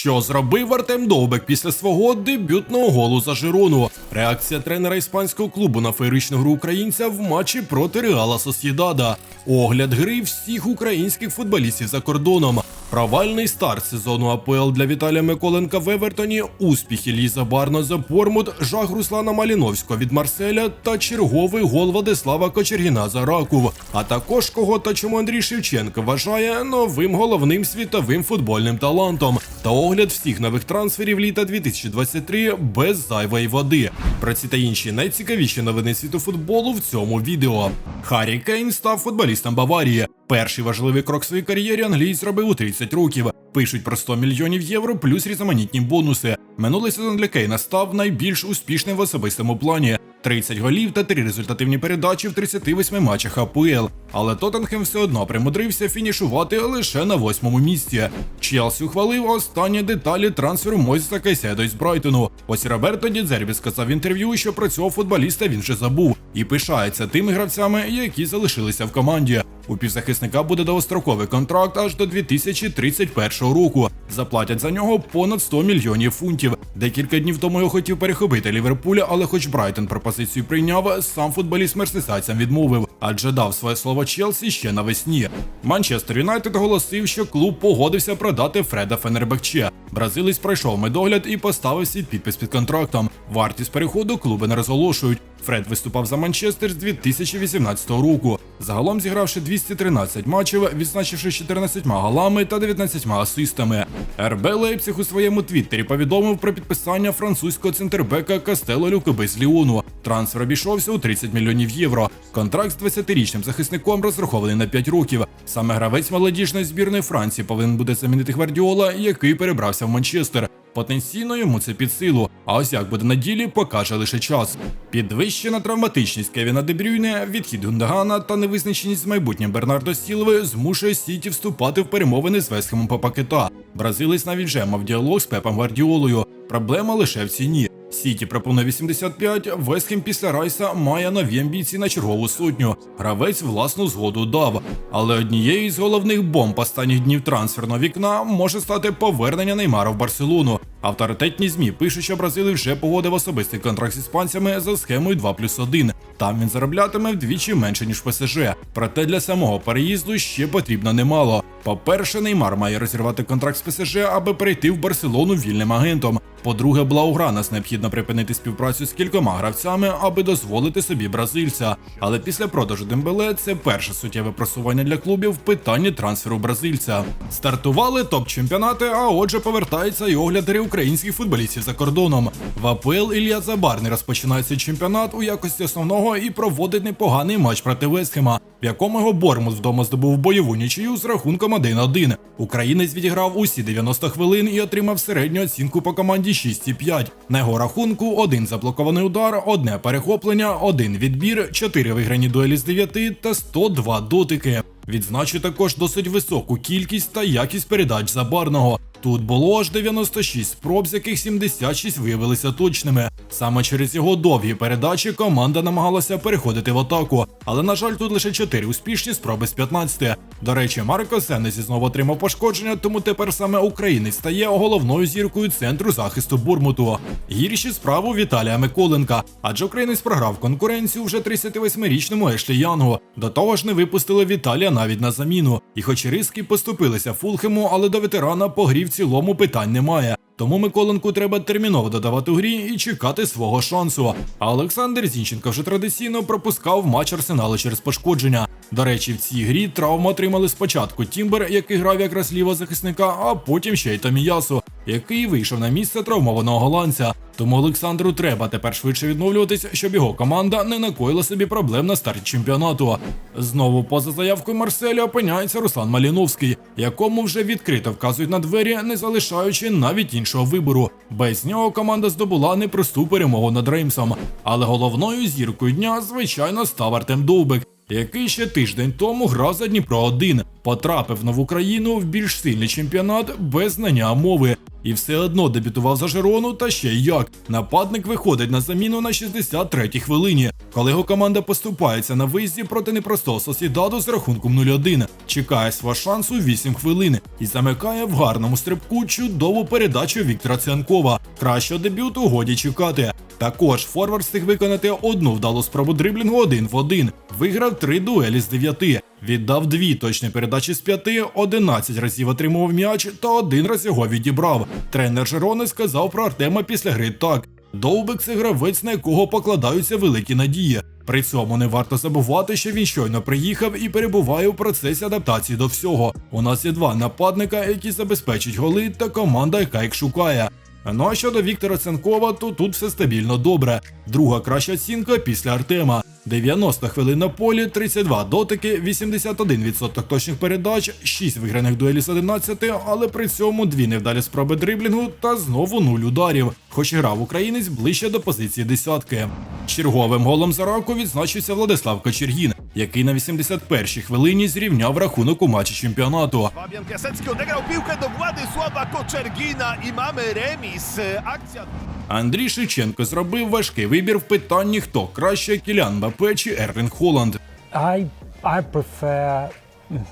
Що зробив Артем Довбек після свого дебютного голу за Жирону? Реакція тренера іспанського клубу на феєричну гру українця в матчі проти Реала Сосєдада. Огляд гри всіх українських футболістів за кордоном. Провальний старт сезону АПЛ для Віталія Миколенка в Евертоні, успіхи Ліза Барно за Бормут, жах Руслана Маліновського від Марселя та черговий гол Владислава Кочергіна за Раков. А також кого та чому Андрій Шевченко вважає новим головним світовим футбольним талантом. Та огляд всіх нових трансферів літа 2023 без зайвої води. Про ці та інші найцікавіші новини світу футболу в цьому відео. Харі Кейн став футболістом Баварії. Перший важливий крок в своїй кар'єрі англій зробив у 30 років. Пишуть про 100 мільйонів євро плюс різноманітні бонуси. Минулий сезон для Кейна став найбільш успішним в особистому плані. 30 голів та 3 результативні передачі в 38 матчах АПЛ. Але Тоттенхем все одно примудрився фінішувати лише на восьмому місці. Челсі ухвалив останні деталі трансферу Мойзеса Кайседо із Брайтону. Ось Роберто Дідзербі сказав в інтерв'ю, що про цього футболіста він вже забув і пишається тими гравцями, які залишилися в команді. У півзахисника буде довгостроковий контракт аж до 2031 року. Заплатять за нього понад 100 мільйонів фунтів. Декілька днів тому його хотів перехопити Ліверпуля, але хоч Брайтон пропозицію прийняв, сам футболіст мерсисайцям відмовив, адже дав своє слово Челсі ще навесні. Манчестер Юнайтед оголосив, що клуб погодився продати Фреда Фенербекче. Бразилець пройшов медогляд і поставив свій підпис під контрактом. Вартість переходу клуби не розголошують. Фред виступав за Манчестер з 2018 року. Загалом зігравши 213 матчів, відзначивши 14 голами та 19 асистами. РБ Лейпциг у своєму твіттері повідомив про підписання французького центрбека Кастело Люкоби з Ліону. Трансфер обійшовся у 30 мільйонів євро. Контракт з 20-річним захисником розрахований на 5 років. Саме гравець молодіжної збірної Франції повинен буде замінити Гвардіола, який перебрався в Манчестер. Потенційно йому це під силу, а ось як буде на ділі, покаже лише час. Підвищена травматичність Кевіна Дебрюйне, відхід Гундагана та невизначеність з майбутнім Бернардо Сілви змушує Сіті вступати в перемовини з Весхемом Папакета. Бразилець навіть вже мав діалог з Пепом Гвардіолою. Проблема лише в ціні. Сіті пропонує 85, Вестхем після Райса має нові амбіції на чергову сотню. Гравець власну згоду дав. Але однією з головних бомб останніх днів трансферного вікна може стати повернення Неймара в Барселону. Авторитетні змі пишуть, що Бразилій вже погодив особистий контракт з іспанцями за схемою 2 плюс 1. Там він зароблятиме вдвічі менше ніж ПСЖ. Проте для самого переїзду ще потрібно немало. По-перше, Неймар має розірвати контракт з ПСЖ, аби перейти в Барселону вільним агентом. По-друге, Блаугранас необхідно припинити співпрацю з кількома гравцями, аби дозволити собі бразильця. Але після продажу Дембеле це перше суттєве просування для клубів в питанні трансферу бразильця. Стартували топ-чемпіонати, а отже, повертаються і оглядари українських футболістів за кордоном. В АПЛ Ілля Забарний розпочинає цей чемпіонат у якості основного і проводить непоганий матч проти Вестхема, в якому його Бормут вдома здобув бойову нічию з рахунком 1-1. Українець відіграв усі 90 хвилин і отримав середню оцінку по команді 6,5. На його рахунку один заблокований удар, одне перехоплення, один відбір, чотири виграні дуелі з 9 та 102 дотики. Відзначу також досить високу кількість та якість передач забарного. Тут було аж 96 спроб, з яких 76 виявилися точними. Саме через його довгі передачі команда намагалася переходити в атаку, але на жаль, тут лише 4 успішні спроби з 15. До речі, Марко Сенезі знову отримав пошкодження, тому тепер саме українець стає головною зіркою центру захисту Бурмуту. Гірші справи Віталія Миколенка, адже українець програв конкуренцію вже 38-річному Ешлі Янгу. До того ж, не випустили Віталія навіть на заміну. І хоч риски поступилися Фулхему, але до ветерана по грі в цілому питань немає. Тому Миколенку треба терміново додавати у грі і чекати свого шансу. А Олександр Зінченко вже традиційно пропускав матч арсеналу через пошкодження. До речі, в цій грі травму отримали спочатку Тімбер, який грав якраз лівого захисника, а потім ще й Томіясу, який вийшов на місце травмованого голландця. Тому Олександру треба тепер швидше відновлюватись, щоб його команда не накоїла собі проблем на старті чемпіонату. Знову поза заявкою Марселя опиняється Руслан Маліновський, якому вже відкрито вказують на двері, не залишаючи навіть іншого вибору. Без нього команда здобула непросту перемогу над Реймсом. Але головною зіркою дня, звичайно, став Артем Довбик. Який ще тиждень тому грав за Дніпро 1 потрапив в нову країну в більш сильний чемпіонат без знання мови. І все одно дебютував за Жерону та ще як. Нападник виходить на заміну на 63-й хвилині, коли його команда поступається на виїзді проти непростого Сосідаду з рахунком 0-1. Чекає свого шансу 8 хвилин і замикає в гарному стрибку чудову передачу Віктора Цианкова. Кращого дебюту годі чекати. Також Форвард встиг виконати одну вдалу спробу дриблінгу один в один. Виграв три дуелі з дев'яти. Віддав дві точні передачі з п'яти, 11 разів отримував м'яч та один раз його відібрав. Тренер Жерони сказав про Артема після гри так. Довбик це гравець, на якого покладаються великі надії. При цьому не варто забувати, що він щойно приїхав і перебуває у процесі адаптації до всього. У нас є два нападника, які забезпечать голи, та команда, яка їх шукає. Ну а щодо Віктора Ценкова, то тут все стабільно добре. Друга краща оцінка після Артема. 90 хвилин на полі, 32 дотики, 81% точних передач, 6 виграних дуелі з 11, але при цьому дві невдалі спроби дриблінгу та знову нуль ударів, хоч грав українець ближче до позиції десятки. Черговим голом за раку відзначився Владислав Кочергін, який на 81-й хвилині зрівняв рахунок у матчі чемпіонату. Fabian Piasecki odegrał piłkę do Władysława Koczergina i mamy remis. E, Akcja Андрій Шевченко зробив важкий вибір в питанні, хто краще Кілян Мбаппе чи Ерлінг Холланд. I I prefer mm,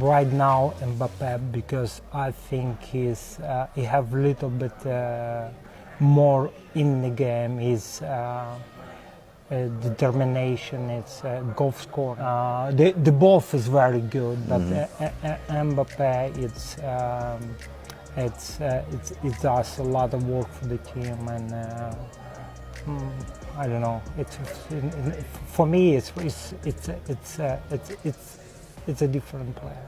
right now Mbappe because I think he's uh, he have little bit uh, more in the game. He's uh, uh, determination. It's uh, goal score. Uh, the the both is very good, but uh, uh, uh, Mbappe it's. Um, it's, uh, it's it does a lot of work for the team and uh, mm, I don't know. It's, it's for me. It's it's it's it's uh, it's it's it's a different player.